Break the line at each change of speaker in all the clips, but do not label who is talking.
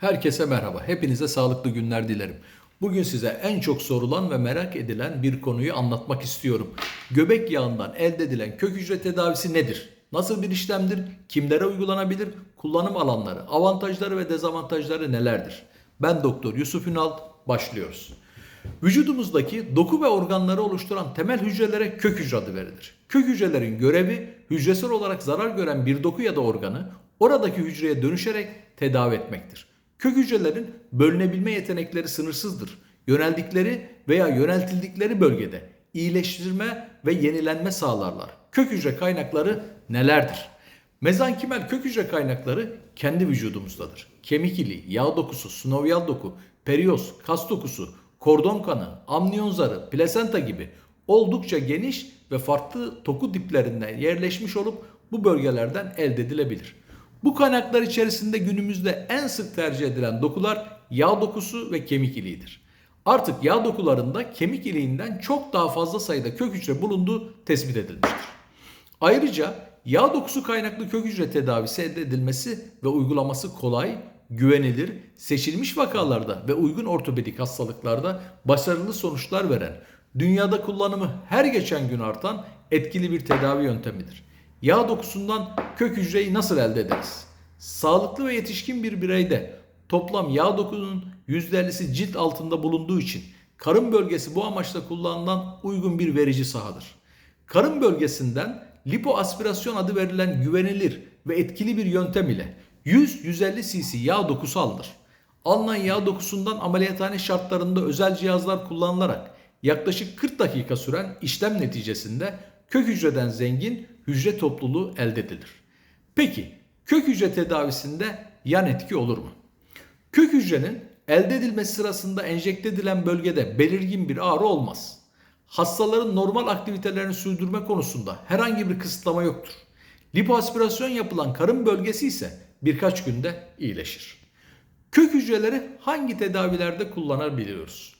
Herkese merhaba. Hepinize sağlıklı günler dilerim. Bugün size en çok sorulan ve merak edilen bir konuyu anlatmak istiyorum. Göbek yağından elde edilen kök hücre tedavisi nedir? Nasıl bir işlemdir? Kimlere uygulanabilir? Kullanım alanları, avantajları ve dezavantajları nelerdir? Ben Doktor Yusuf Ünal. Başlıyoruz. Vücudumuzdaki doku ve organları oluşturan temel hücrelere kök hücre adı verilir. Kök hücrelerin görevi hücresel olarak zarar gören bir doku ya da organı oradaki hücreye dönüşerek tedavi etmektir. Kök hücrelerin bölünebilme yetenekleri sınırsızdır. Yöneldikleri veya yöneltildikleri bölgede iyileştirme ve yenilenme sağlarlar. Kök hücre kaynakları nelerdir? Mezankimel kök hücre kaynakları kendi vücudumuzdadır. Kemik iliği, yağ dokusu, sinovyal doku, perioz, kas dokusu, kordon kanı, amniyon zarı, plasenta gibi oldukça geniş ve farklı doku diplerinden yerleşmiş olup bu bölgelerden elde edilebilir. Bu kaynaklar içerisinde günümüzde en sık tercih edilen dokular yağ dokusu ve kemik iliğidir. Artık yağ dokularında kemik iliğinden çok daha fazla sayıda kök hücre bulunduğu tespit edilmiştir. Ayrıca yağ dokusu kaynaklı kök hücre tedavisi elde edilmesi ve uygulaması kolay, güvenilir, seçilmiş vakalarda ve uygun ortopedik hastalıklarda başarılı sonuçlar veren, dünyada kullanımı her geçen gün artan etkili bir tedavi yöntemidir. Yağ dokusundan kök hücreyi nasıl elde ederiz? Sağlıklı ve yetişkin bir bireyde toplam yağ dokunun %50'si cilt altında bulunduğu için karın bölgesi bu amaçla kullanılan uygun bir verici sahadır. Karın bölgesinden lipoaspirasyon adı verilen güvenilir ve etkili bir yöntem ile 100-150 cc yağ dokusu alınır. Alınan yağ dokusundan ameliyathane şartlarında özel cihazlar kullanılarak yaklaşık 40 dakika süren işlem neticesinde kök hücreden zengin hücre topluluğu elde edilir. Peki kök hücre tedavisinde yan etki olur mu? Kök hücrenin elde edilmesi sırasında enjekte edilen bölgede belirgin bir ağrı olmaz. Hastaların normal aktivitelerini sürdürme konusunda herhangi bir kısıtlama yoktur. Lipoaspirasyon yapılan karın bölgesi ise birkaç günde iyileşir. Kök hücreleri hangi tedavilerde kullanabiliyoruz?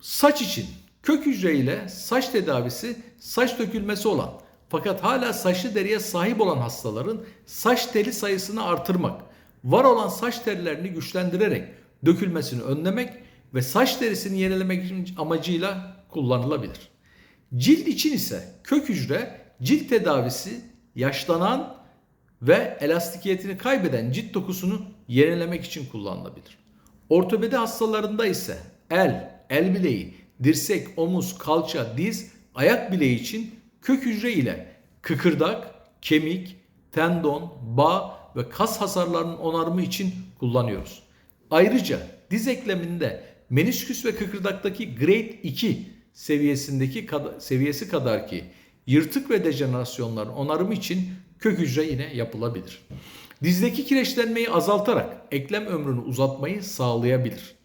Saç için kök hücre ile saç tedavisi saç dökülmesi olan fakat hala saçlı deriye sahip olan hastaların saç teli sayısını artırmak, var olan saç tellerini güçlendirerek dökülmesini önlemek ve saç derisini yenilemek amacıyla kullanılabilir. Cilt için ise kök hücre cilt tedavisi yaşlanan ve elastikiyetini kaybeden cilt dokusunu yenilemek için kullanılabilir. Ortopedi hastalarında ise el, el bileği, dirsek, omuz, kalça, diz, ayak bileği için kök hücre ile kıkırdak, kemik, tendon, bağ ve kas hasarlarının onarımı için kullanıyoruz. Ayrıca diz ekleminde menisküs ve kıkırdaktaki grade 2 seviyesindeki seviyesi kadar ki yırtık ve dejenerasyonların onarımı için kök hücre yine yapılabilir. Dizdeki kireçlenmeyi azaltarak eklem ömrünü uzatmayı sağlayabilir.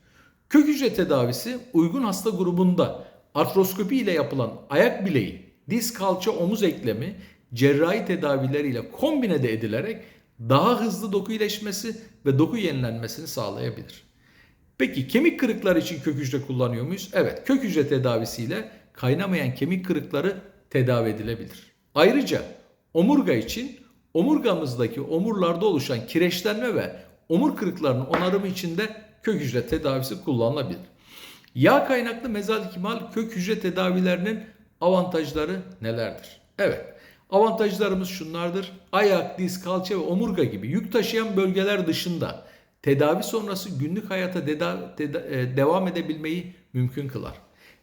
Kök hücre tedavisi uygun hasta grubunda artroskopi ile yapılan ayak bileği, diz kalça omuz eklemi cerrahi tedavileriyle kombine de edilerek daha hızlı doku iyileşmesi ve doku yenilenmesini sağlayabilir. Peki kemik kırıkları için kök hücre kullanıyor muyuz? Evet, kök hücre tedavisiyle kaynamayan kemik kırıkları tedavi edilebilir. Ayrıca omurga için omurgamızdaki omurlarda oluşan kireçlenme ve omur kırıklarının onarımı için de kök hücre tedavisi kullanılabilir. Yağ kaynaklı mezakimal kök hücre tedavilerinin avantajları nelerdir? Evet, avantajlarımız şunlardır. Ayak, diz, kalça ve omurga gibi yük taşıyan bölgeler dışında tedavi sonrası günlük hayata teda, e, devam edebilmeyi mümkün kılar.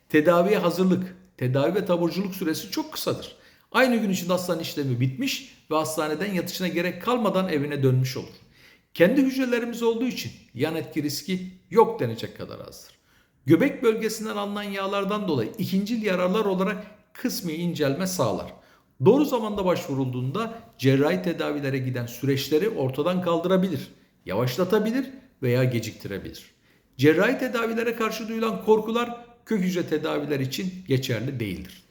Tedaviye hazırlık, tedavi ve taburculuk süresi çok kısadır. Aynı gün içinde hastanın işlemi bitmiş ve hastaneden yatışına gerek kalmadan evine dönmüş olur. Kendi hücrelerimiz olduğu için yan etki riski yok denecek kadar azdır. Göbek bölgesinden alınan yağlardan dolayı ikincil yararlar olarak kısmi incelme sağlar. Doğru zamanda başvurulduğunda cerrahi tedavilere giden süreçleri ortadan kaldırabilir, yavaşlatabilir veya geciktirebilir. Cerrahi tedavilere karşı duyulan korkular kök hücre tedaviler için geçerli değildir.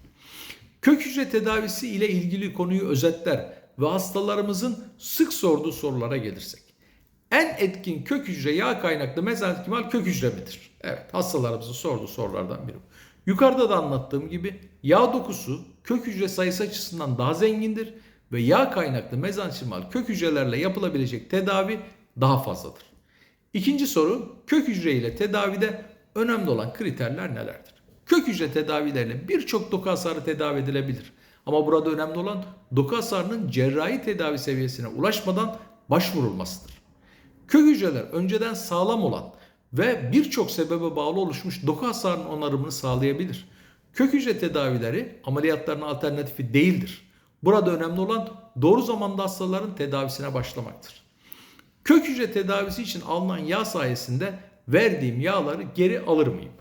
Kök hücre tedavisi ile ilgili konuyu özetler ve hastalarımızın sık sorduğu sorulara gelirsek. En etkin kök hücre yağ kaynaklı mezenkimal kök hücre midir? Evet hastalarımızın sorduğu sorulardan biri. Yukarıda da anlattığım gibi yağ dokusu kök hücre sayısı açısından daha zengindir ve yağ kaynaklı mezenkimal kök hücrelerle yapılabilecek tedavi daha fazladır. İkinci soru kök hücre ile tedavide önemli olan kriterler nelerdir? Kök hücre tedavileriyle birçok doku hasarı tedavi edilebilir. Ama burada önemli olan doku hasarının cerrahi tedavi seviyesine ulaşmadan başvurulmasıdır. Kök hücreler önceden sağlam olan ve birçok sebebe bağlı oluşmuş doku hasarının onarımını sağlayabilir. Kök hücre tedavileri ameliyatların alternatifi değildir. Burada önemli olan doğru zamanda hastaların tedavisine başlamaktır. Kök hücre tedavisi için alınan yağ sayesinde verdiğim yağları geri alır mıyım?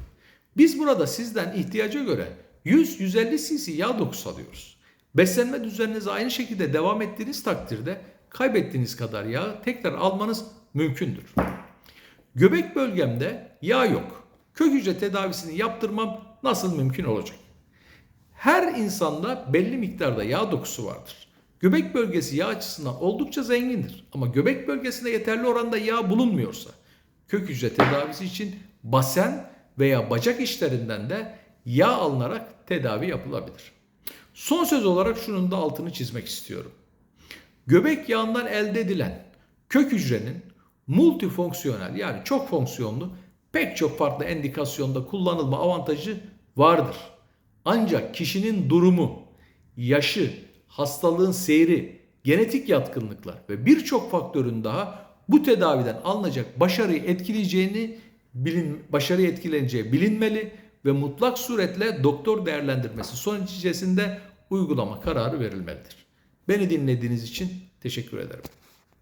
Biz burada sizden ihtiyaca göre 100-150 cc yağ dokusu alıyoruz. Beslenme düzeninize aynı şekilde devam ettiğiniz takdirde kaybettiğiniz kadar yağı tekrar almanız mümkündür. Göbek bölgemde yağ yok. Kök hücre tedavisini yaptırmam nasıl mümkün olacak? Her insanda belli miktarda yağ dokusu vardır. Göbek bölgesi yağ açısından oldukça zengindir. Ama göbek bölgesinde yeterli oranda yağ bulunmuyorsa kök hücre tedavisi için basen veya bacak işlerinden de yağ alınarak tedavi yapılabilir. Son söz olarak şunun da altını çizmek istiyorum. Göbek yağından elde edilen kök hücrenin multifonksiyonel yani çok fonksiyonlu pek çok farklı endikasyonda kullanılma avantajı vardır. Ancak kişinin durumu, yaşı, hastalığın seyri, genetik yatkınlıklar ve birçok faktörün daha bu tedaviden alınacak başarıyı etkileyeceğini bilin, başarıyı etkileneceği bilinmeli ve mutlak suretle doktor değerlendirmesi sonuç içerisinde uygulama kararı verilmelidir. Beni dinlediğiniz için teşekkür ederim.